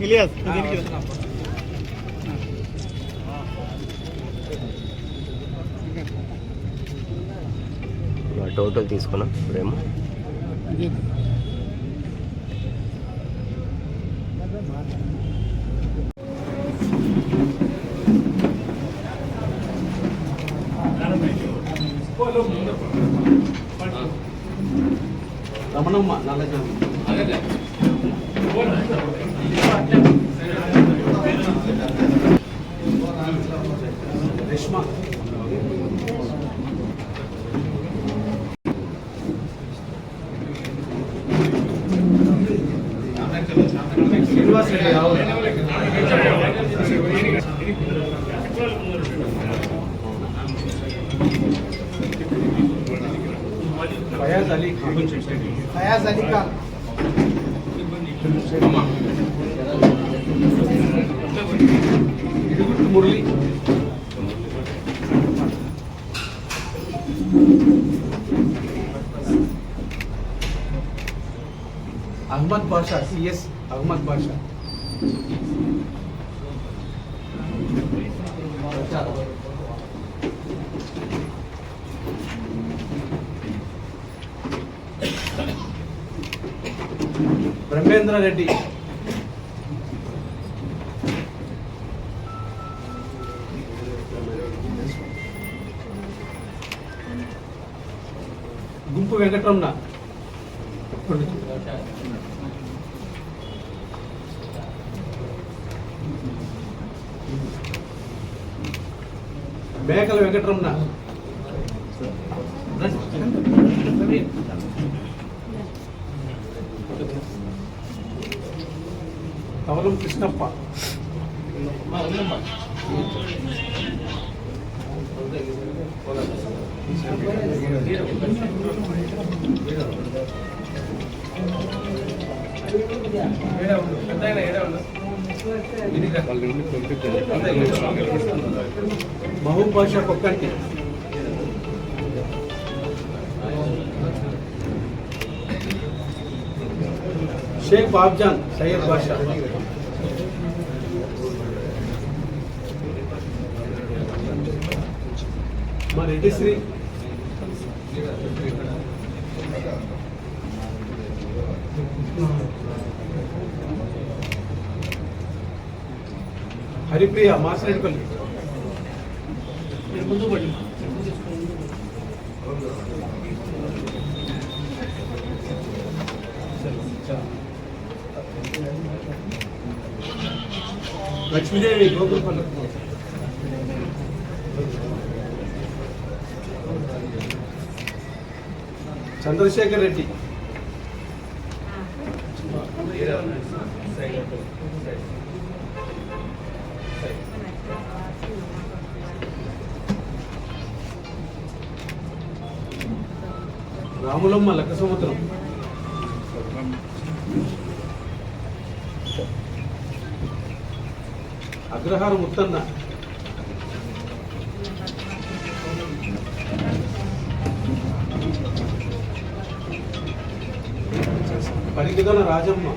ఇలియాస్ దీనికి. టోటల్ తీసుకున్నాం ఇప్పుడేమో రమణమ్మ నల్లజామి फयाज अली खान। फयाज अली खान। मुरली। अहमद बादशाह सी एस अहमद बादशाह। బ్రహ్మేంద్ర రెడ్డి. గుంపు వెంకటరమణ. మేకల వెంకటరమణ. ತವಲು ಕೃಷ್ಣಪ್ಪ. ಬಹುಭಾಷಾ ಪಕ್ಕಕ್ಕೆ కొక్కంటి షేక్ బాబ్జాన్ సయ్యద్ బాషా మా రెడ్డి శ్రీ హరిప్రియ మాసిరెడ్డిపల్లి ముందు పడి లక్ష్మీదేవి గోకులపల్లి చంద్రశేఖర్ రెడ్డి. రాములమ్మ లక్క సముద్రం. అగ్రహారం ఉత్తన్న. పరిగిదల రాజమ్మ.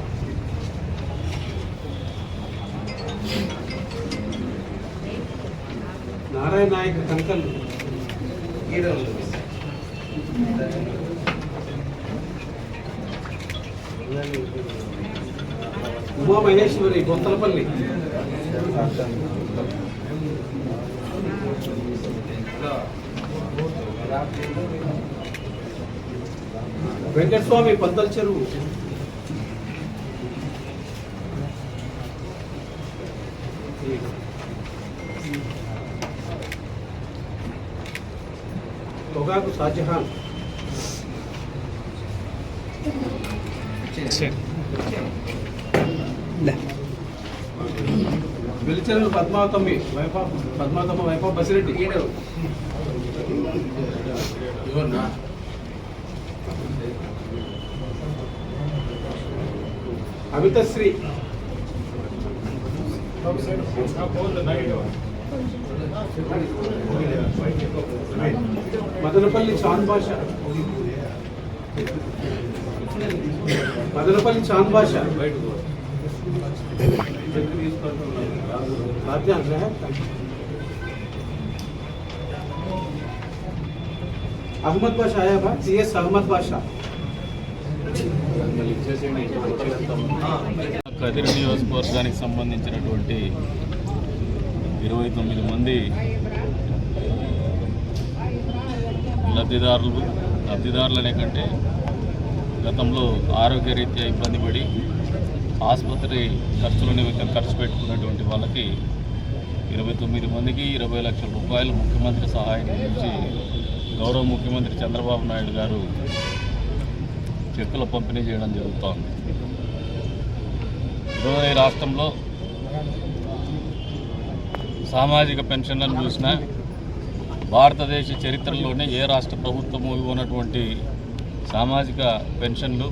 నారాయణ నాయక్ కనకల్లు ఉమా మహేశ్వరి గొంతలపల్లి వెంకటస్వామి పంతల చెరువు పొగాకు షాజహాన్ వెలిచరలు పద్మావతమ్మి వైపా పద్మావతమ్మ వైపా బసిరెడ్డి. అమితశ్రీ. మదనపల్లి చాంద్ భాష. మదనపల్లి చాంద్ భాష. చెక్ అహ్మద్ బాషా ఆయా బా? సిఎస్ అహ్మద్ బాషా. కదిరి నియోజకవర్గానికి సంబంధించినటువంటి ఇరవై తొమ్మిది మంది లబ్ధిదారులు లబ్ధిదారులనే కంటే గతంలో ఆరోగ్యరీత్యా ఇబ్బంది పడి ఆసుపత్రి ఖర్చులని ఖర్చు పెట్టుకున్నటువంటి వాళ్ళకి ఇరవై తొమ్మిది మందికి ఇరవై లక్షల రూపాయలు ముఖ్యమంత్రి సహాయం నుంచి గౌరవ ముఖ్యమంత్రి చంద్రబాబు నాయుడు గారు చెక్కుల పంపిణీ చేయడం జరుగుతోంది. ఈరోజు ఈ రాష్ట్రంలో సామాజిక పెన్షన్లను చూసినా భారతదేశ చరిత్రలోనే ఏ రాష్ట్ర ప్రభుత్వము ఇవ్వనటువంటి సామాజిక పెన్షన్లు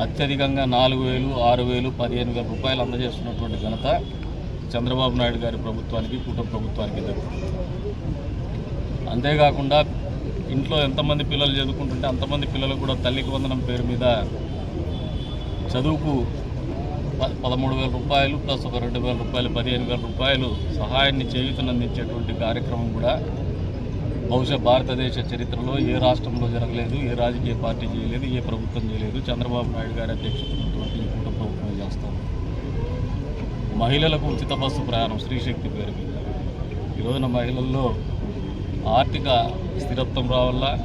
అత్యధికంగా నాలుగు వేలు ఆరు వేలు పదిహేను వేల రూపాయలు అందజేస్తున్నటువంటి ఘనత చంద్రబాబు నాయుడు గారి ప్రభుత్వానికి కుటుంబ ప్రభుత్వానికి దక్కుతుంది అంతేకాకుండా ఇంట్లో ఎంతమంది పిల్లలు చదువుకుంటుంటే అంతమంది పిల్లలు కూడా తల్లికి వందనం పేరు మీద చదువుకు పదమూడు వేల రూపాయలు ప్లస్ ఒక రెండు వేల రూపాయలు పదిహేను వేల రూపాయలు సహాయాన్ని చేయుతనందించేటువంటి కార్యక్రమం కూడా బహుశా భారతదేశ చరిత్రలో ఏ రాష్ట్రంలో జరగలేదు ఏ రాజకీయ పార్టీ చేయలేదు ఏ ప్రభుత్వం చేయలేదు. చంద్రబాబు నాయుడు గారి అధ్యక్షుడు ఈ కూట ప్రభుత్వం చేస్తాం. మహిళలకు ఉచిత బస్సు ప్రయాణం స్త్రీశక్తి పేరు మీద. మహిళల్లో ఆర్థిక స్థిరత్వం రావాలా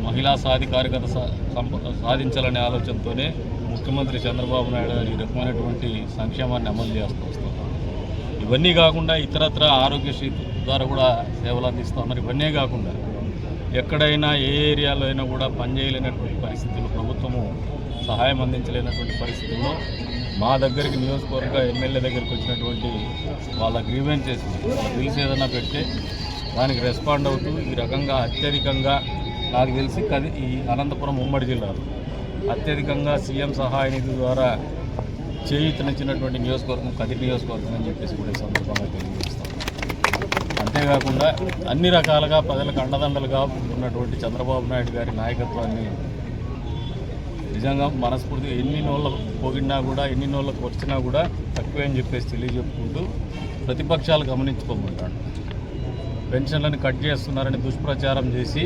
మహిళా సాధికారికత సా- సాధించాలనే ఆలోచనతోనే ముఖ్యమంత్రి చంద్రబాబు నాయుడు గారు ఈ రకమైనటువంటి సంక్షేమాన్ని అమలు చేస్తూ వస్తున్నారు. ఇవన్నీ కాకుండా ఇతరత్ర ఆరోగ్యశ్రీ ద్వారా కూడా సేవలు అందిస్తూ ఉన్నారు ఇవన్నీ కాకుండా ఎక్కడైనా ఏ ఏరియాలో అయినా కూడా పనిచేయలేనటువంటి పరిస్థితులు ప్రభుత్వము సహాయం అందించలేనటువంటి పరిస్థితుల్లో మా దగ్గరికి నియోజకవర్గ ఎమ్మెల్యే దగ్గరికి వచ్చినటువంటి వాళ్ళ గ్రీవెన్సెస్ వాళ్ళ బిల్స్ ఏదైనా పెడితే దానికి రెస్పాండ్ అవుతూ ఈ రకంగా అత్యధికంగా నాకు తెలిసి కది ఈ అనంతపురం ఉమ్మడి జిల్లాలో అత్యధికంగా సీఎం సహాయ నిధి ద్వారా చేయూతనిచ్చినటువంటి నియోజకవర్గం కది నియోజకవర్గం అని చెప్పేసి కూడా ఈ సందర్భంగా తెలియజేస్తాం. అంతేకాకుండా అన్ని రకాలుగా ప్రజలకు అండదండలుగా ఉన్నటువంటి చంద్రబాబు నాయుడు గారి నాయకత్వాన్ని నిజంగా మనస్ఫూర్తిగా ఎన్ని నోళ్ళ పోగినా కూడా ఎన్ని నోళ్ళకు వచ్చినా కూడా తక్కువే అని చెప్పేసి తెలియజెప్పుకుంటూ ప్రతిపక్షాలు గమనించుకోమంటాడు. పెన్షన్లను కట్ చేస్తున్నారని దుష్ప్రచారం చేసి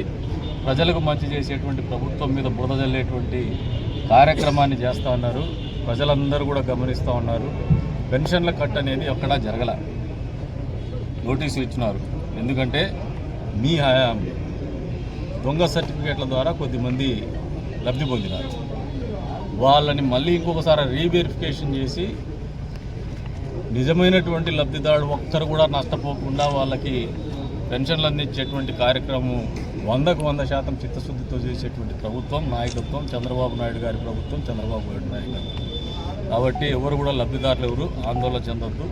ప్రజలకు మంచి చేసేటువంటి ప్రభుత్వం మీద బురద జల్లేటువంటి కార్యక్రమాన్ని చేస్తూ ఉన్నారు. ప్రజలందరూ కూడా గమనిస్తూ ఉన్నారు. పెన్షన్ల కట్ అనేది ఎక్కడా జరగల. నోటీసులు ఇచ్చినారు. ఎందుకంటే మీ హయాం దొంగ సర్టిఫికేట్ల ద్వారా కొద్దిమంది లబ్ధి పొందినారు. వాళ్ళని మళ్ళీ ఇంకొకసారి రీవెరిఫికేషన్ చేసి నిజమైనటువంటి లబ్ధిదారుడు ఒక్కరు కూడా నష్టపోకుండా వాళ్ళకి పెన్షన్లు అందించేటువంటి కార్యక్రమం వందకు వంద శాతం చిత్తశుద్ధితో చేసేటువంటి ప్రభుత్వం నాయకత్వం చంద్రబాబు నాయుడు గారి ప్రభుత్వం చంద్రబాబు నాయుడు నాయకత్వం కాబట్టి ఎవరు కూడా లబ్ధిదారులు ఎవరు? ఆందోళన చెందొద్దు.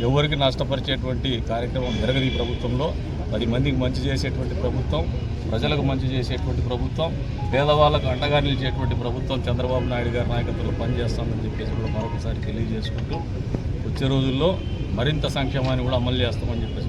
ఎవరికి నష్టపరిచేటువంటి కార్యక్రమం జరగదు ఈ ప్రభుత్వంలో. పది మందికి మంచి చేసేటువంటి ప్రభుత్వం ప్రజలకు మంచి చేసేటువంటి ప్రభుత్వం పేదవాళ్ళకు అండగా నిలిచేటువంటి ప్రభుత్వం చంద్రబాబు నాయుడు గారి నాయకత్వంలో పనిచేస్తామని చెప్పేసి కూడా మరొకసారి తెలియజేసుకుంటూ వచ్చే రోజుల్లో మరింత సంక్షేమాన్ని కూడా అమలు చేస్తామని చెప్పేసి